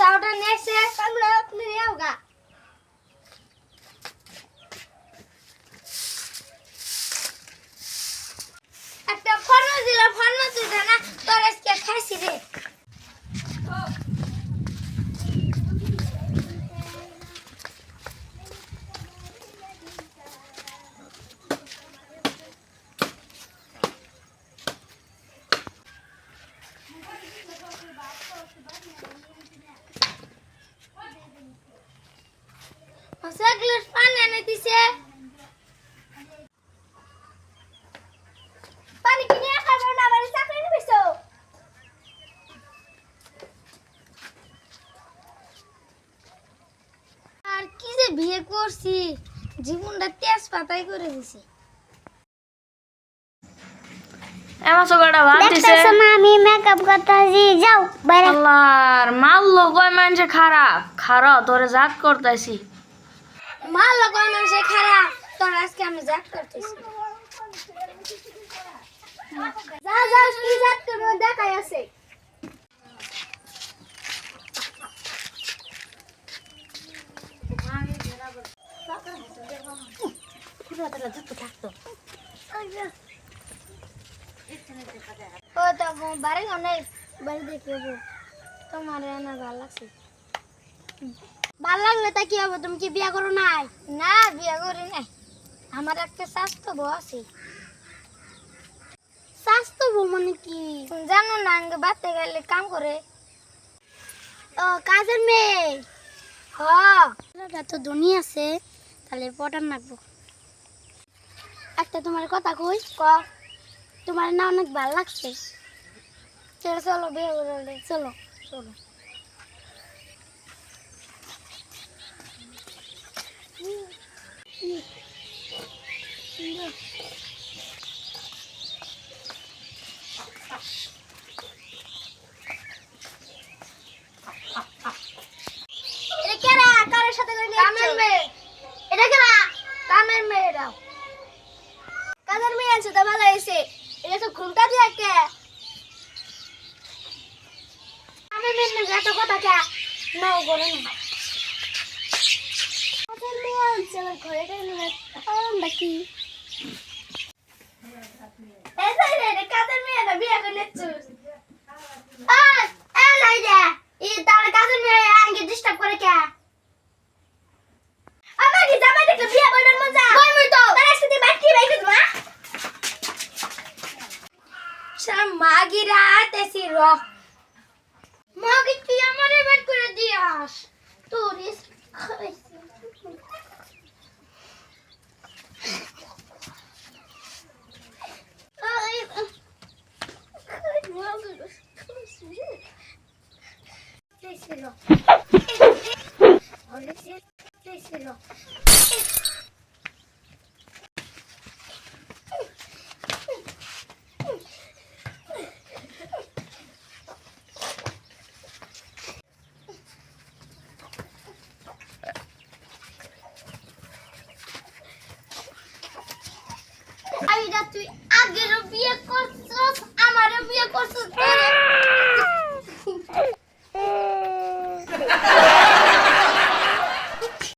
দাওটা নেছে আমরা আপনি যাওগা একটা ফর্ম দিলা ফর্ম তুই না তোর আজকে খাইছি রে গ্লাস পানি এনে দিছে পানি কিনে খাবে না বাড়ি চাকরি নিবিছো আর কি যে বিয়ে করছি জীবনটা তেজ পাতাই করে দিছি এমন সকালটা ভাত দিছে আমি মেকআপ করতেছি যাও বাইরে আল্লাহর মারলো কয় মানুষে খারাপ খারাপ তোরে জাত করতেছি মাল লগন মানুষে খারাপ তোর আজকে আমি জাত করতেছি। যা যা কি জাত করব, দেখাই আছে। ও, তো বাড়ি অনেক বাড়ি দেখে তোমার না ভালো লাগছে। ভালো লাগলে তা কি হবে? তুমি কি বিয়া করো নাই? না বিয়া করি নাই। আমার একটা স্বাস্থ্য বউ আছে। স্বাস্থ্য বউ মানে কি? জানো না আগে বাড়তে গেলে কাম করে। ও কাজের মেয়ে? হ। তো ধনী আছে তাহলে পটান রাখব। একটা তোমার কথা কই? ক। তোমার না অনেক ভালো লাগছে। চলো চলো বিয়ে করে চলো। চলো এটা কেরা কারের সাথে করে নিয়ে কামের মেয়ে এটা কেরা কামের মেয়ে দাও। কাদের মেয়ে আছে? তো ভালো হয়েছে। এটা তো ঘুমটা দিয়ে কে? কামের মেয়ে এত কথা কে? নাও করে না কামের মেয়ে আছে? আমার ঘরে গেলে আমরা কি শাম মাগি রাত এসি র মাগি তুই আমারে বের করে দিয়াস তোর ইস খাইছি আই মাগি খাইছি তুই আগেরও বিয়ে করছস আমারও বিয়ে করছস